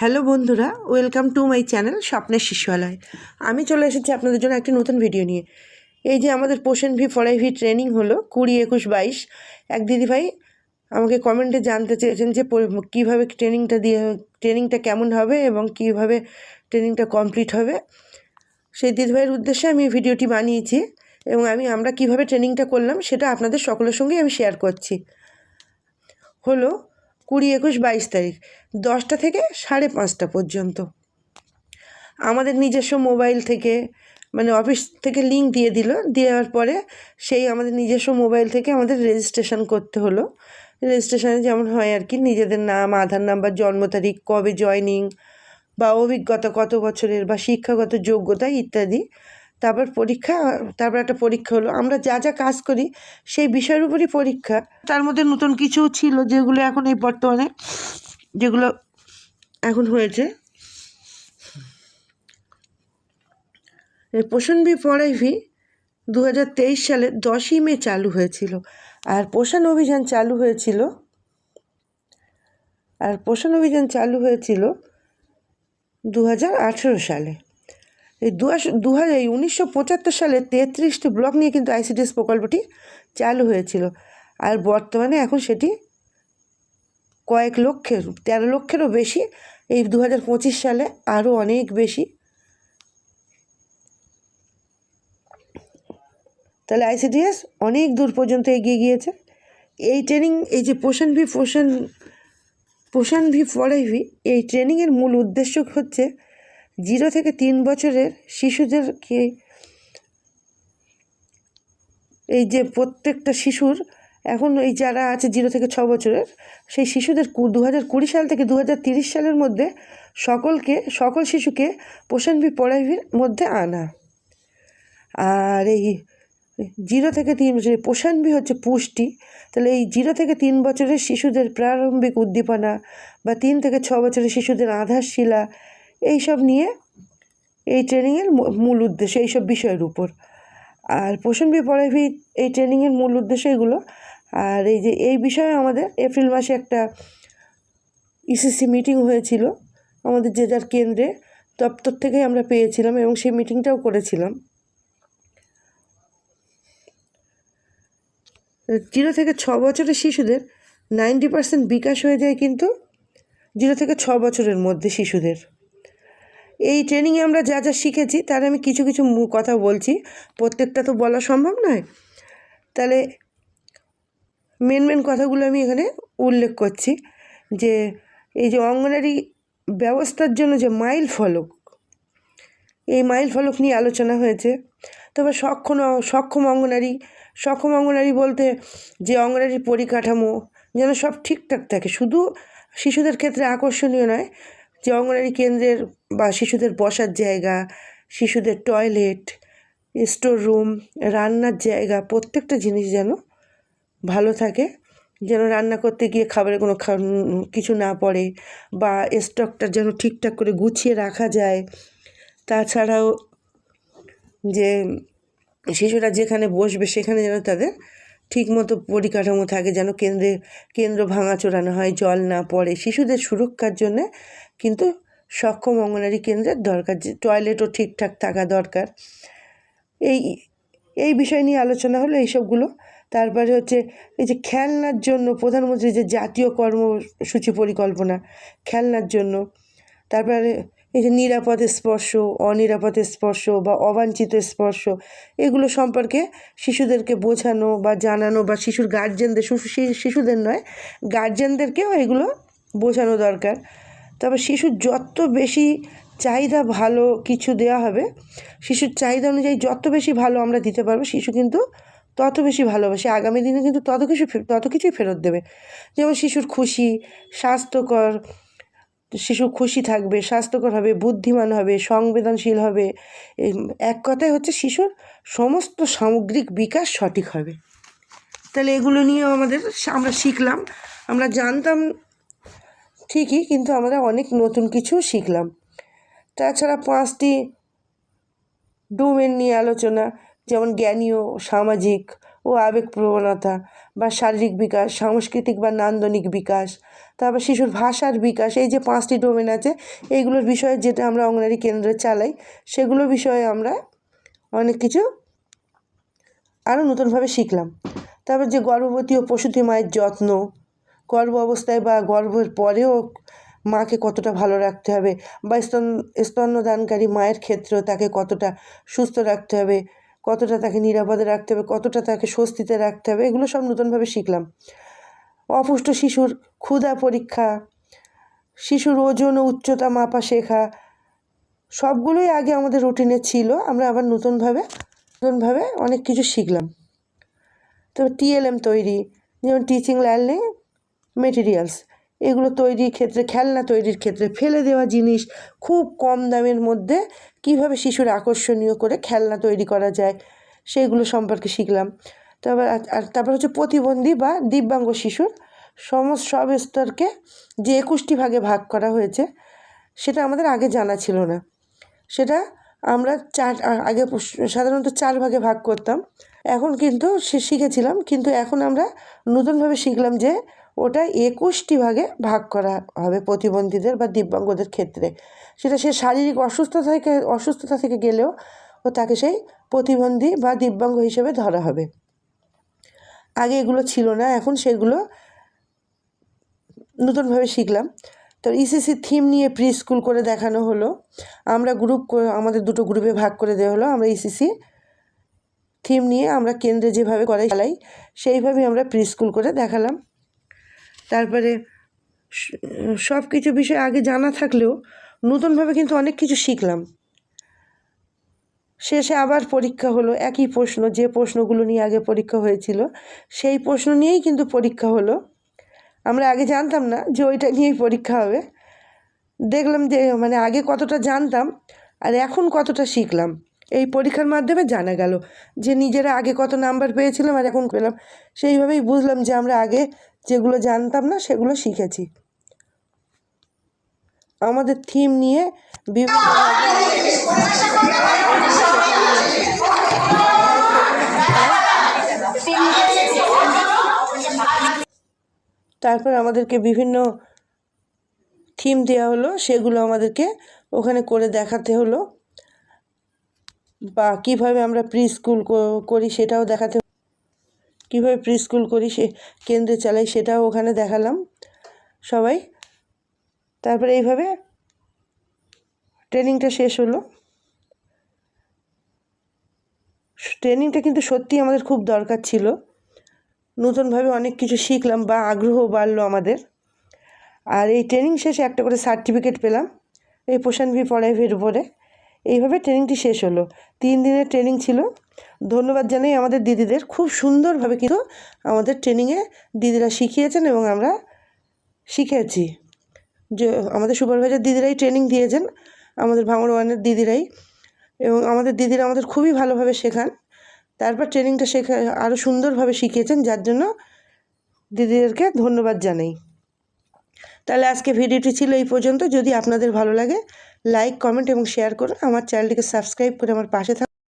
Hello বন্ধুরা, welcome to my channel স্বপ্নের শিশুয়ালয়। আমি চলে এসেছি আপনাদের জন্য একটি নতুন ভিডিও নিয়ে। এই যে আমাদের পোষণ ভি ফড়াই ভি ট্রেনিং হলো কুড়ি একুশ বাইশ। এক দিদিভাই আমাকে কমেন্টে জানতে চেয়েছেন যে কীভাবে ট্রেনিংটা দিয়ে, ট্রেনিংটা কেমন হবে এবং কীভাবে ট্রেনিংটা কমপ্লিট হবে। সেই দিদিভাইয়ের উদ্দেশ্যে আমি ভিডিওটি বানিয়েছি এবং আমি, আমরা কীভাবে ট্রেনিংটা করলাম সেটা আপনাদের সকলের সঙ্গেই আমি শেয়ার করছি। হলো কুড়ি একুশ বাইশ তারিখ, দশটা থেকে সাড়ে পাঁচটা পর্যন্ত। আমাদের নিজস্ব মোবাইল থেকে মানে অফিস থেকে লিঙ্ক দিয়ে দিল, দেওয়ার পরে সেই আমাদের নিজস্ব মোবাইল থেকে আমাদের রেজিস্ট্রেশন করতে হলো। রেজিস্ট্রেশনে যেমন হয় আর কি, নিজেদের নাম, আধার নাম্বার জন্ম তারিখ, কবে জয়নিং বা অভিজ্ঞতা কত বছরের বা শিক্ষাগত যোগ্যতা ইত্যাদি। তারপর পরীক্ষা, তারপর একটা পরীক্ষা হলো। আমরা যা যা কাজ করি, সেই বিষয়ের উপরই পরীক্ষা। তার মধ্যে নতুন কিছু ছিল যেগুলো এখন এই বর্তমানে, যেগুলো এখন হয়েছে। পোষণ বি পড়াই ভি দু সালের দশই মে চালু হয়েছিল। আর পোষণ অভিযান চালু হয়েছিল, আর পোষণ অভিযান চালু হয়েছিল দু হাজার আঠেরো সালে। এই দু এই উনিশশো পঁচাত্তর সালে তেত্রিশটি ব্লক নিয়ে কিন্তু আইসিডিএস প্রকল্পটি চালু হয়েছিল। আর বর্তমানে এখন সেটি কয়েক লক্ষের, তেরো লক্ষেরও বেশি। এই দু হাজার পঁচিশ সালে আরও অনেক বেশি। তাহলে আইসিডিএস অনেক দূর পর্যন্ত এগিয়ে গিয়েছে। এই ট্রেনিং, এই যে পোষণ ভি, পোষণ পোষণ ভি পড়াই ভি, এই ট্রেনিংয়ের মূল উদ্দেশ্য হচ্ছে জিরো থেকে তিন বছরের শিশুদেরকে এই যে প্রত্যেকটা শিশুর এখন এই যারা আছে জিরো থেকে ছ বছরের, সেই শিশুদের দু হাজার কুড়ি সাল থেকে দু হাজার তিরিশ সালের মধ্যে সকলকে, সকল শিশুকে পোষণ ভি পড়াইভির মধ্যে আনা। আর এই জিরো থেকে তিন বছরের পোষণ ভি হচ্ছে পুষ্টি। তাহলে এই জিরো থেকে তিন বছরের শিশুদের প্রারম্ভিক উদ্দীপনা বা তিন থেকে ছ বছরের শিশুদের আধারশিলা এইসব নিয়ে এই ট্রেনিংয়ের মূল উদ্দেশ্য, এইসব বিষয়ের উপর। আর পোষণ বি পড়াইভি এই ট্রেনিংয়ের মূল উদ্দেশ্য এগুলো। আর এই যে, এই বিষয়ে আমাদের এপ্রিল মাসে একটা ইসিসি মিটিং হয়েছিল আমাদের যে যার কেন্দ্রে। দপ্তর থেকেই আমরা পেয়েছিলাম এবং সেই মিটিংটাও করেছিলাম। জিরো থেকে ছ বছরের শিশুদের নাইনটি পার্সেন্ট বিকাশ হয়ে যায় কিন্তু জিরো থেকে ছ বছরের মধ্যে শিশুদের। এই ট্রেনিংয়ে আমরা যা যা শিখেছি, তার আমি কিছু কিছু কথা বলছি। প্রত্যেকটা তো বলা সম্ভব নয়। তাহলে মেন মেন কথাগুলো আমি এখানে উল্লেখ করছি যে, এই যে অঙ্গনারী ব্যবস্থার জন্য যে মাইল ফলক, এই মাইল ফলক নিয়ে আলোচনা হয়েছে। তবে সক্ষম সক্ষম অঙ্গনারী সক্ষম অঙ্গনারী বলতে যে অঙ্গনারীর পরিকাঠামো যেন সব ঠিকঠাক থাকে, শুধু শিশুদের ক্ষেত্রে আকর্ষণীয় নয় যে অঙ্গনারী কেন্দ্রের বা শিশুদের বসার জায়গা, শিশুদের টয়লেট, স্টোর রুম, রান্নার জায়গা, প্রত্যেকটা জিনিস যেন ভালো থাকে, যেন রান্না করতে গিয়ে খাবারে কোনো কিছু না পড়ে বা স্টকটা যেন ঠিকঠাক করে গুছিয়ে রাখা যায়। তাছাড়াও যে শিশুরা যেখানে বসবে সেখানে যেন তাদের ঠিকমতো পরিকাঠামো থাকে যেন কেন্দ্রে, কেন্দ্র ভাঙাচোরা না হয়, জল না পড়ে। শিশুদের সুরক্ষার জন্যে কিন্তু সক্ষম অঙ্গনারী কেন্দ্রের দরকার, যে টয়লেটও ঠিকঠাক থাকা দরকার। এই এই বিষয় নিয়ে আলোচনা হলো এইসবগুলো। তারপরে হচ্ছে এই যে খেলনার জন্য প্রধানমন্ত্রী যে জাতীয় কর্মসূচি পরিকল্পনা, খেলনার জন্য। তারপরে এই যে নিরাপদ স্পর্শ, অনিরাপদ স্পর্শ বা অবাঞ্ছিত স্পর্শ, এগুলো সম্পর্কে শিশুদেরকে বোঝানো বা জানানো বা শিশুর গার্জেনদের শিশুদের নয় গার্জেনদেরকেও এগুলো বোঝানো দরকার। তবে শিশুর যত বেশি চাহিদা ভালো কিছু দেওয়া হবে, শিশুর চাহিদা অনুযায়ী যত বেশি ভালো আমরা দিতে পারব, শিশু কিন্তু তত বেশি ভালোবাসে। আগামী দিনে কিন্তু তত কিছু তত কিছুই ফেরত দেবে। যেমন শিশুর খুশি, স্বাস্থ্যকর শিশু খুশি থাকবে, স্বাস্থ্যকর হবে, বুদ্ধিমান হবে, সংবেদনশীল হবে এক কথায় হচ্ছে শিশুর সমস্ত সামগ্রিক বিকাশ সঠিক হবে। তাহলে এগুলো নিয়েও আমাদের আমরা শিখলাম। আমরা জানতাম ঠিকই, কিন্তু আমরা অনেক নতুন কিছু শিখলাম। তাছাড়া পাঁচটি ডোমেন নিয়ে আলোচনা যেমন জ্ঞানীয়, সামাজিক ও আবেগ প্রবণতা বা শারীরিক বিকাশ, সাংস্কৃতিক বা নান্দনিক বিকাশ, তারপর শিশুর ভাষার বিকাশ, এই যে পাঁচটি ডোমেন আছে, এইগুলোর বিষয়ে যেটা আমরা অঙ্গনারী কেন্দ্রে চালাই, সেগুলো বিষয়ে আমরা অনেক কিছু আরও নতুনভাবে শিখলাম। তারপর যে গর্ভবতী ও প্রসূতি মায়ের যত্ন, গর্ভ অবস্থায় বা গর্ভের পরেও মাকে কতটা ভালো রাখতে হবে বা স্তন, স্তন্যদানকারী মায়ের ক্ষেত্রেও তাকে কতটা সুস্থ রাখতে হবে কতটা তাকে নিরাপদে রাখতে হবে, কতটা তাকে স্বস্তিতে রাখতে হবে, এগুলো সব নতুনভাবে শিখলাম। অপুষ্ট শিশুর ক্ষুধা পরীক্ষা, শিশুর ওজন ও উচ্চতা মাপা শেখা, সবগুলোই আগে আমাদের রুটিনে ছিল, আমরা আবার নতুনভাবে নতুনভাবে অনেক কিছু শিখলাম। তো টিএলএম তৈরি, যেমন টিচিং লার্নিং মেটেরিয়ালস এগুলো তৈরির ক্ষেত্রে, খেলনা তৈরির ক্ষেত্রে ফেলে দেওয়া জিনিস খুব কম দামের মধ্যে কীভাবে শিশুর আকর্ষণীয় করে খেলনা তৈরি করা যায় সেইগুলো সম্পর্কে শিখলাম। তারপর আর তারপর হচ্ছে প্রতিবন্ধী বা দিব্যাঙ্গ শিশুর সমস্ত সব স্তরকে যে একুশটি ভাগে ভাগ করা হয়েছে, সেটা আমাদের আগে জানা ছিল না। সেটা আমরা চার আগে সাধারণত চার ভাগে ভাগ করতাম। এখন কিন্তু শিখেছিলাম, কিন্তু এখন আমরা নতুনভাবে শিখলাম যে ওটা একুশটি ভাগে ভাগ করা হবে প্রতিবন্ধীদের বা দিব্যাঙ্গদের ক্ষেত্রে। সেটা সে শারীরিক অসুস্থতা থেকে অসুস্থতা থেকে গেলেও ও তাকে সেই প্রতিবন্ধী বা দিব্যাঙ্গ হিসেবে ধরা হবে। আগে এগুলো ছিল না, এখন সেগুলো নতুনভাবে শিখলাম। তো ইসিসি থিম নিয়ে প্রি স্কুল করে দেখানো হলো। আমরা গ্রুপ আমাদের দুটো গ্রুপে ভাগ করে দেওয়া হলো। আমরা ইসিসি থিম নিয়ে আমরা কেন্দ্রে যেভাবে করাই চালাই সেইভাবেই আমরা প্রি স্কুল করে দেখালাম। তারপরে সব কিছু বিষয় আগে জানা থাকলেও নতুনভাবে কিন্তু অনেক কিছু শিখলাম। শেষে আবার পরীক্ষা হলো, একই প্রশ্ন, যে প্রশ্নগুলো নিয়ে আগে পরীক্ষা হয়েছিল, সেই প্রশ্ন নিয়েই কিন্তু পরীক্ষা হলো। আমরা আগে জানতাম না যে ওইটা নিয়েই পরীক্ষা হবে। দেখলাম যে মানে আগে কতটা জানতাম আর এখন কতটা শিখলাম। এই পরীক্ষার মাধ্যমে জানা গেল যে নিজেরা আগে কত নাম্বার পেয়েছিলাম আর এখন পেলাম। সেইভাবেই বুঝলাম যে আমরা আগে যেগুলো জানতাম না সেগুলো শিখেছি। আমাদের থিম নিয়ে বিভিন্ন তারপর আমাদেরকে বিভিন্ন থিম দেওয়া হলো, সেগুলো আমাদেরকে ওখানে করে দেখাতে হলো। বা কীভাবে আমরা প্রি স্কুল করি সেটাও দেখাতে কীভাবে প্রি স্কুল করি সে কেন্দ্রে চালাই সেটাও ওখানে দেখালাম সবাই। তারপরে এইভাবে ট্রেনিংটা শেষ হলো। ট্রেনিংটা কিন্তু সত্যি আমাদের খুব দরকার ছিল। নতুনভাবে অনেক কিছু শিখলাম বা আগ্রহ বাড়লো আমাদের। আর এই ট্রেনিং শেষে একটা করে সার্টিফিকেট পেলাম এই প্রশানভি পড়াইভের উপরে। এইভাবে ট্রেনিংটি শেষ হলো। তিন দিনের ট্রেনিং ছিল। ধন্যবাদ জানাই আমাদের দিদিদের। খুব সুন্দরভাবে কিন্তু আমাদের ট্রেনিংয়ে দিদিরা শিখিয়েছেন এবং আমরা শিখেছি। যে আমাদের সুপারভাইজার দিদিরাই ট্রেনিং দিয়েছেন, আমাদের ভাঙড় ওয়ানের দিদিরাই এবং আমাদের দিদিরা আমাদের খুবই ভালোভাবে শেখান। তারপর ট্রেনিংটা শেখা আরও সুন্দরভাবে শিখিয়েছেন, যার জন্য দিদিদেরকে ধন্যবাদ জানাই। তাহলে আজকে ভিডিওটি ছিল এই পর্যন্ত। যদি আপনাদের ভালো লাগে লাইক কমেন্ট এবং শেয়ার করুন। আমার চ্যানেলটিকে সাবস্ক্রাইব করে আমার পাশে